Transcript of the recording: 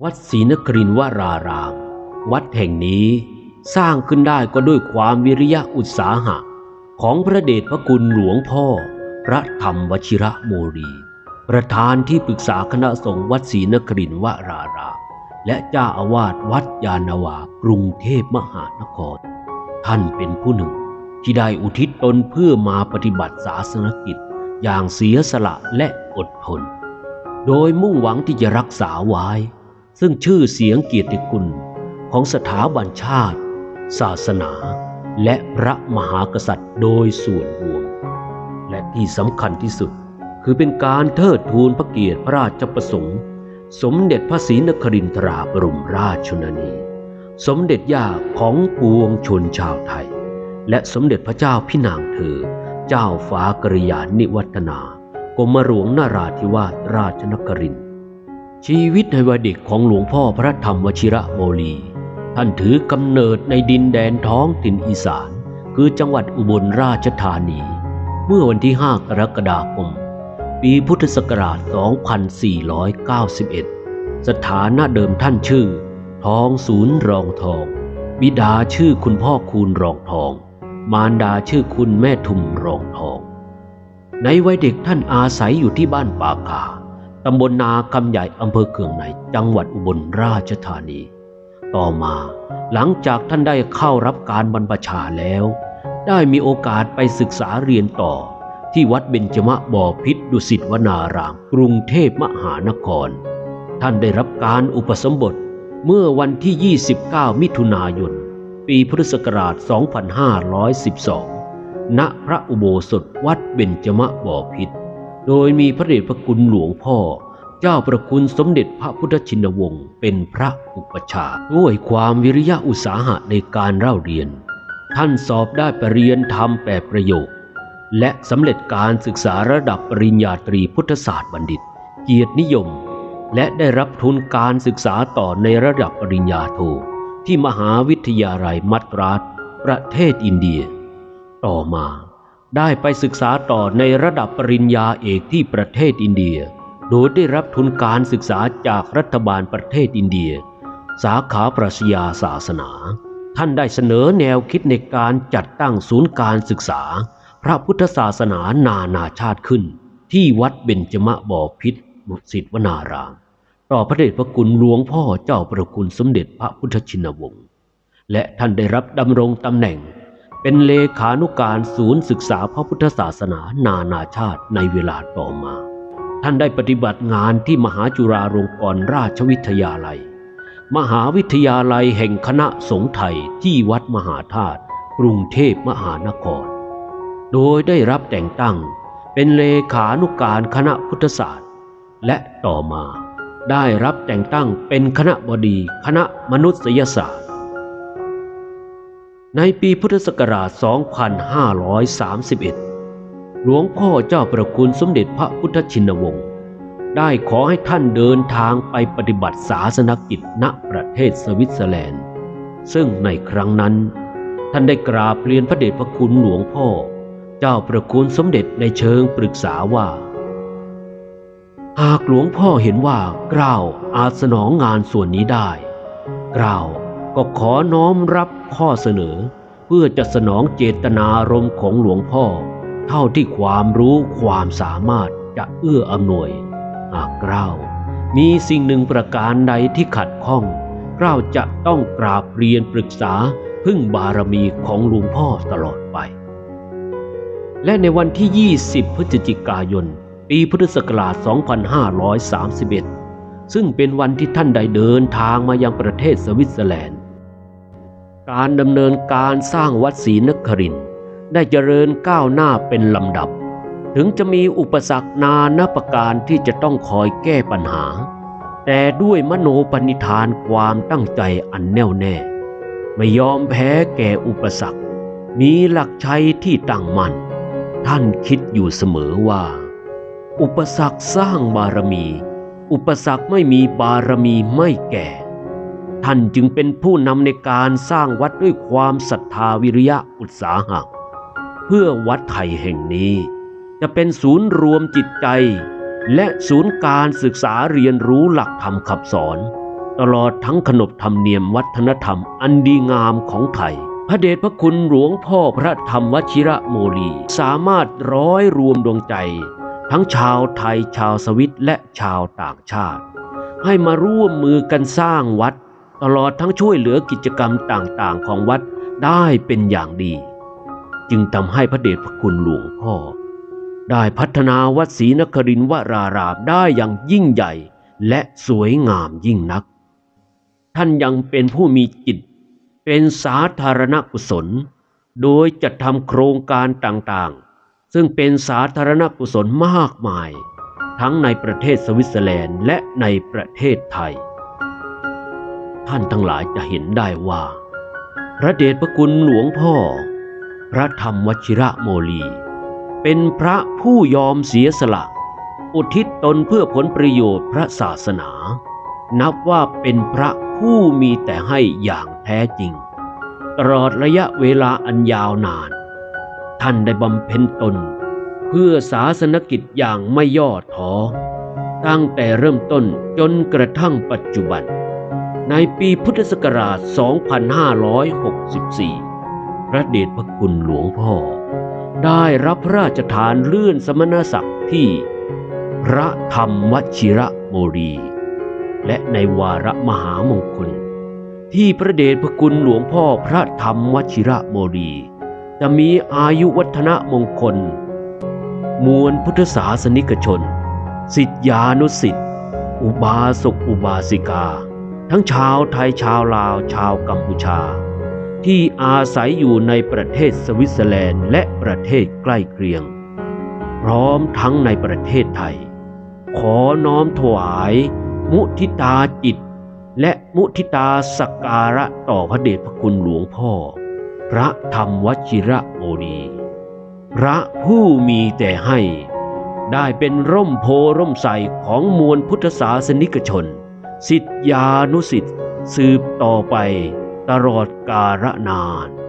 วัดศรีนครินทรวราราม วัดแห่งนี้สร้างขึ้นได้ก็ด้วยความวิริยะอุตสาหะ ของพระเดชพระคุณหลวงพ่อ พระธรรมวชิระโมรี ประธานที่ปรึกษาคณะสงฆ์วัดศรีนครินทรวราราม และเจ้าอาวาสวัดยานาวากรุงเทพมหานคร ท่านเป็นผู้หนึ่ง ที่ได้อุทิศตนเพื่อมาปฏิบัติศาสนกิจ อย่างเสียสละและอดทน โดยมุ่งหวังที่จะรักษาไว้ ซึ่งชื่อเสียงเกียรติคุณของสถาบันชาติ ศาสนา และพระมหากษัตริย์โดยส่วนรวม และที่สำคัญที่สุดคือเป็นการเทิดทูนพระเกียรติพระราชประสงค์ สมเด็จพระศรีนครินทราบรมราชชนนี สมเด็จย่าของปวงชนชาวไทย และสมเด็จพระเจ้าพี่นางเธอ เจ้าฟ้ากริยานิวัฒนากรมหลวงนาราธิวาสราชนครินทร์ ชีวิตในวัยเด็กของหลวงพ่อพระธรรมวชิระโมลี ท่านถือกำเนิดในดินแดนท้องถิ่นอีสาน คือจังหวัดอุบลราชธานี เมื่อวันที่ 5 กรกฎาคม ปีพุทธศักราช 2491 สถานะเดิมท่านชื่อ ทองศูนย์รองทอง บิดาชื่อคุณพ่อคูณรองทอง มารดาชื่อคุณแม่ทุมรองทอง ในวัยเด็กท่านอาศัยอยู่ที่บ้านป่าคา ตำบลนาคำใหญ่อำเภอเคืองในจังหวัดอุบลราชธานี ต่อมาหลังจากท่านได้เข้ารับการบรรพชาแล้ว ได้มีโอกาสไปศึกษาเรียนต่อ ที่วัดเบญจมะบ่อพิษดุสิตวนาราม กรุงเทพมหานคร ท่านได้รับการอุปสมบทเมื่อวันที่ 29 มิถุนายน ปีพุทธศักราช 2512 ณ พระอุโบสถวัดเบญจมะบ่อพิษ โดยมีพระเดชพระคุณหลวงพ่อ เจ้าประคุณสมเด็จพระพุทธชินวงศ์เป็นพระอุปชฌาย์ด้วยความวิริยะอุตสาหะในการเล่าเรียน ท่านสอบได้ปรริญญาธรรมแปดประโยค และสำเร็จการศึกษาระดับปริญญาตรีพุทธศาสตร์บัณฑิต เกียรตินิยม และได้รับทุนการศึกษาต่อในระดับปริญญาโทที่มหาวิทยาลัยมัตราสประเทศอินเดีย ต่อมา ได้ไปศึกษาต่อในระดับปริญญาเอกที่ประเทศอินเดีย โดยได้รับทุนการศึกษาจากรัฐบาลประเทศอินเดีย สาขาปรัชญาศาสนา ท่านได้เสนอแนวคิดในการจัดตั้งศูนย์การศึกษา พระพุทธศาสนานานาชาติขึ้น ที่วัดเบญจมะบ่อพิษบุตรศิษวนาราม ต่อพระเดชพระคุณหลวงพ่อเจ้าประคุณสมเด็จพระพุทธชินวงศ์ และท่านได้รับดำรงตำแหน่ง เป็นเลขานุการศูนย์ศึกษาพระพุทธศาสนานานาชาติในเวลาต่อมา ท่านได้ปฏิบัติงานที่มหาจุฬาลงกรณราชวิทยาลัย มหาวิทยาลัยแห่งคณะสงฆ์ไทยที่วัดมหาธาตุกรุงเทพมหานคร โดยได้รับแต่งตั้งเป็นเลขานุการคณะพุทธศาสตร์ และต่อมาได้รับแต่งตั้งเป็นคณะบดีคณะมนุษยศาสตร์ ในปีพุทธศักราช 2531 หลวงพ่อเจ้าประคุณสมเด็จพระพุทธชินวงศ์ได้ขอให้ท่านเดินทางไปปฏิบัติศาสนกิจณประเทศสวิตเซอร์แลนด์ ซึ่งในครั้งนั้น ท่านได้กราบเรียนพระเดชพระคุณหลวงพ่อ เจ้าประคุณสมเด็จในเชิงปรึกษาว่า หากหลวงพ่อเห็นว่ากล้าวอาจสนองงานส่วนนี้ได้กล้าว ก็ขอน้อมรับข้อเสนอ เพื่อจะสนองเจตนารมณ์ของหลวงพ่อ เท่าที่ความรู้ความสามารถจะเอื้ออำนวยหากเกล้ามีสิ่งหนึ่งประการใดที่ขัดข้องเกล้าจะต้องกราบเรียนปรึกษาพึ่งบารมีของหลวงพ่อตลอดไป และในวันที่ 20 พฤศจิกายน ปีพุทธศักราช 2531 ซึ่งเป็นวันที่ท่านได้เดินทางมายังประเทศสวิตเซอร์แลนด์ การดำเนินการสร้างวัดศรีนครินได้เจริญก้าวหน้าเป็นลำดับ ถึงจะมีอุปสรรคนานาประการที่จะต้องคอยแก้ปัญหา แต่ด้วยมโนปณิธานความตั้งใจอันแน่วแน่ ไม่ยอมแพ้แก่อุปสรรค มีหลักชัยที่ตั้งมั่นท่านคิดอยู่เสมอว่า อุปสรรคสร้างบารมี อุปสรรคไม่มีบารมีไม่แก่ ท่านจึงเป็นผู้นำในการสร้างวัดด้วยความศรัทธาวิริยะอุตสาหะ เพื่อวัดไทยแห่งนี้ จะเป็นศูนย์รวมจิตใจ และศูนย์การศึกษาเรียนรู้หลักธรรมขับสอน ตลอดทั้งขนบธรรมเนียมวัฒนธรรมอันดีงามของไทยพระเดชพระคุณหลวงพ่อพระธรรมวชิระโมลีสามารถร้อยรวมดวงใจ ทั้งชาวไทยชาวสวิตและชาวต่างชาติ ให้มาร่วมมือกันสร้างวัด ตลอดทั้งช่วยเหลือกิจกรรมต่างๆ ของวัดได้เป็นอย่างดี จึงทำให้พระเดชพระคุณหลวงพ่อ ได้พัฒนาวัดศรีนครินทวรารามได้อย่างยิ่งใหญ่และสวยงามยิ่งนัก ท่านยังเป็นผู้มีจิต เป็นสาธารณกุศล โดยจัดทำโครงการต่างๆ ซึ่งเป็นสาธารณกุศลมากมาย ทั้งในประเทศสวิตเซอร์แลนด์และในประเทศไทย ท่านทั้งหลายจะเห็นได้ว่า พระเดชพระคุณหลวงพ่อ พระธรรมวชิระโมลี เป็นพระผู้ยอมเสียสละ อุทิศตนเพื่อผลประโยชน์พระศาสนา นับว่าเป็นพระผู้มีแต่ให้อย่างแท้จริง ตลอดระยะเวลาอันยาวนาน ท่านได้บำเพ็ญตน เพื่อศาสนกิจอย่างไม่ย่อท้อตั้งแต่เริ่มต้นจนกระทั่งปัจจุบัน ในปีพุทธศักราช 2564 พระเดชพระคุณหลวงพ่อ ได้รับพระราชทานเลื่อนสมณศักดิ์ที่ พระธรรมวชิระโมรี และในวาระมหามงคล ที่พระเดชพระคุณหลวงพ่อพระธรรมวชิระโมรี จะมีอายุวัฒนมงคล มวลพุทธศาสนิกชน สิทธานุสิทธิอุบาสกอุบาสิกา ทั้งชาวไทยชาวลาวชาวกัมพูชา ที่อาศัยอยู่ในประเทศสวิตเซอร์แลนด์และประเทศใกล้เคียง พร้อมทั้งในประเทศไทย ขอน้อมถวาย มุทิตาจิต และมุทิตาสักการะต่อพระเดชพระคุณหลวงพ่อ พระธรรมวชิระโมนีพระผู้มีแต่ให้ได้เป็นร่มโพร่มใสของมวลพุทธศาสนิกชน สิทธานุสิทธิ์สืบต่อไปตลอดกาลนาน